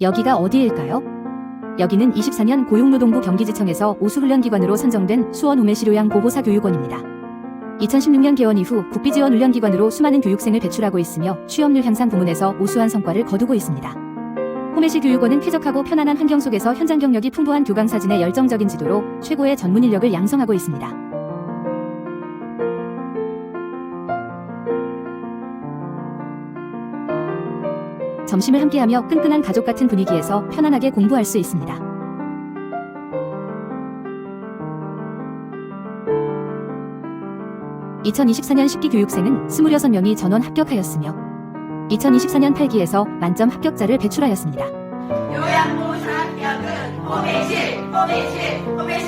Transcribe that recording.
여기가 어디일까요? 여기는 24년 고용노동부 경기지청에서 오수훈련기관으로 선정된 수원 우메시료양 보호사 교육원입니다. 2016년 개원 이후 국비지원 훈련기관으로 수많은 교육생을 배출하고 있으며 취업률 향상 부문에서 우수한 성과를 거두고 있습니다. 호메시 교육원은 쾌적하고 편안한 환경 속에서 현장 경력이 풍부한 교강 사진의 열정적인 지도로 최고의 전문 인력을 양성하고 있습니다. 점심을 함께하며 끈끈한 가족 같은 분위기에서 편안하게 공부할 수 있습니다. (2024년) 식기 교육생은 (26명이) 전원 합격하였으며 (2024년) 8기에서 만점 합격자를 배출하였습니다. 요양보호사 합격은 507, 507, 507.